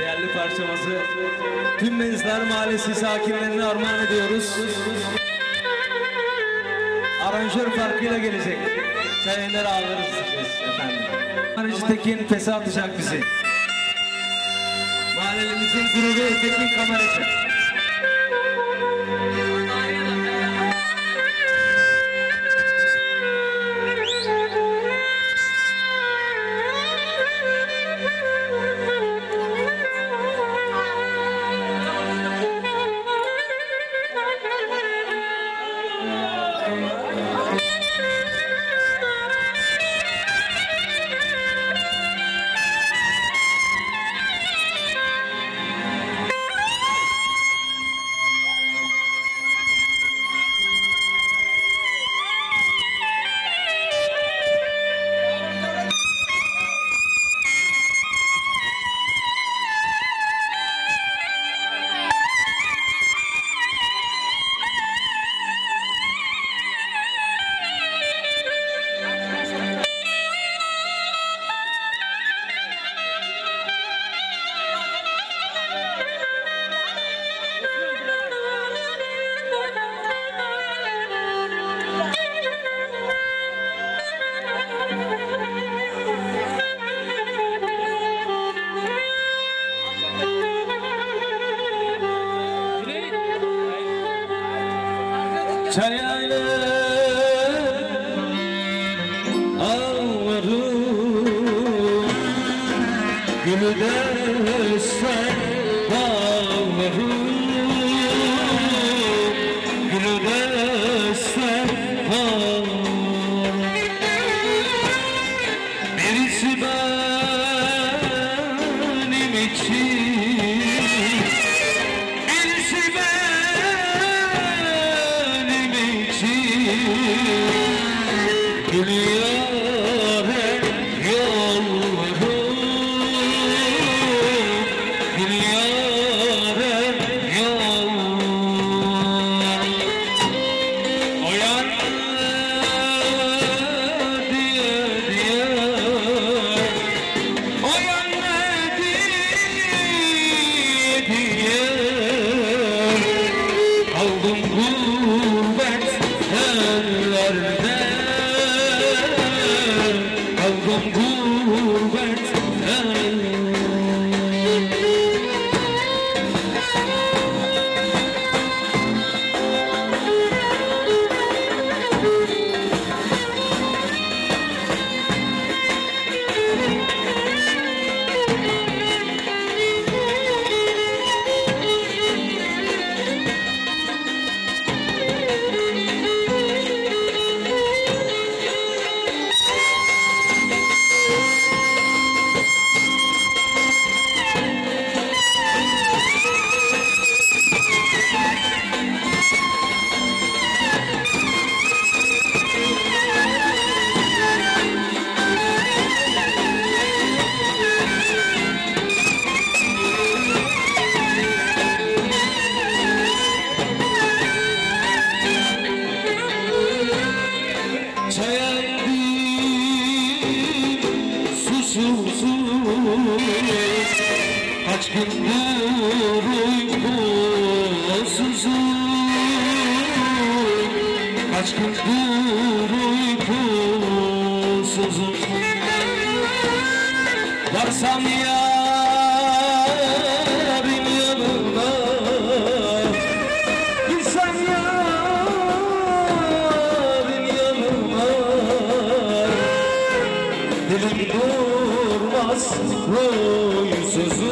değerli parçamızı tüm Menzler Mahallesi sakinlerine armağan ediyoruz. Aranjör farkıyla gelecek. Çayınları alırız efendim. Aracı Tekin pese atacak bizi. Mahallemizin gururu Tekin kameracı. Yeah. Gülü destek ağlarım Gülüyor Çayaldım susuzum Kaç gündür uykusuzum. Kaç gündür uykusuzum. Varsam yarın Roll you so Rüyasızlık